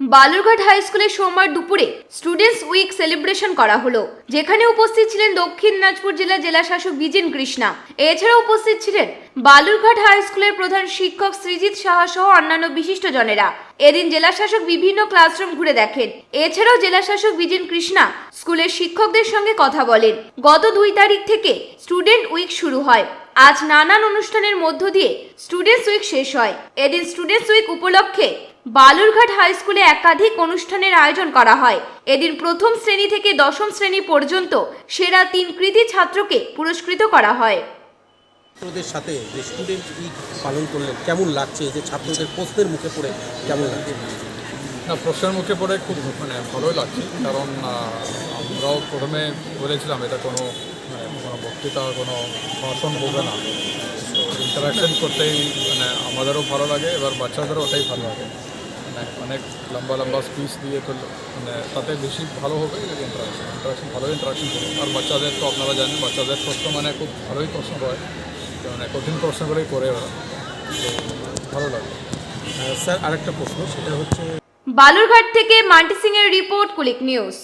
Balurghat high স্কুলে সোমবার দুপুরে স্টুডেন্টস উইক সেলিব্রেশন করা হলো। যেখানে উপস্থিত ছিলেন দক্ষিণ দিনাজপুর জেলা জেলা শাসক বিজেন কৃষ্ণা। এছাড়া উপস্থিত ছিলেন বালুরঘাট হাই স্কুলের প্রধান শিক্ষক সৃজিত সাহা সহ অন্যান্য বিশিষ্টজনেরা। এদিন জেলা শাসক বিভিন্ন ক্লাসরুম ঘুরে দেখেন। এছাড়াও জেলা শাসক বিজেন কৃষ্ণা স্কুলের শিক্ষকদের সঙ্গে কথা বলেন। গত দুই তারিখ থেকে স্টুডেন্ট উইক শুরু হয়। আজ নানান অনুষ্ঠানের মধ্য দিয়ে স্টুডেন্টস উইক শেষ হয়। এদিন স্টুডেন্টস উইক উপলক্ষে বালুরঘাট হাই স্কুলে একাধিক অনুষ্ঠানের আয়োজন করা হয়। এদিন প্রথম শ্রেণি থেকে দশম শ্রেণি পর্যন্ত সেরা তিন কৃতি ছাত্রকে পুরস্কৃত করা হয়। ছাত্রদের সাথে যে স্টুডেন্ট উইক পালন করলেন কেমন লাগছে? যে ছাত্রদের প্রশ্নের মুখে পড়ে কেমন লাগছে? না প্রশ্নের মুখে পড়ে খুব মানে ভালোই লাগছে কারণ আমরাও প্রথমে বলেছিলাম এটা কোনো মানে কোনো বক্তৃতা কোনো ভাষণ বলবে না। ইন্টারাকশন করতেই মানে আমাদেরও ভালো লাগে এবার বাচ্চাদেরও ওটাই ভালো লাগে। মানে অনেক লম্বা লম্বা স্পিচ দিয়ে তো মানে তাতে বেশি ভালো হবে ইন্টারাকশন ইন্টারাকশন ভালো ইন্টারাকশন করবে আর বাচ্চাদের তো আপনারা জানেন বাচ্চাদের প্রশ্ন মানে খুব ভালোই প্রশ্ন হয় তো মানে কঠিন প্রশ্নগুলোই করে ওরা। তো ভালো লাগে। স্যার আরেকটা প্রশ্ন সেটা হচ্ছে বালুরঘাট থেকে মান্টি সিং এর রিপোর্ট কুলিক নিউজ।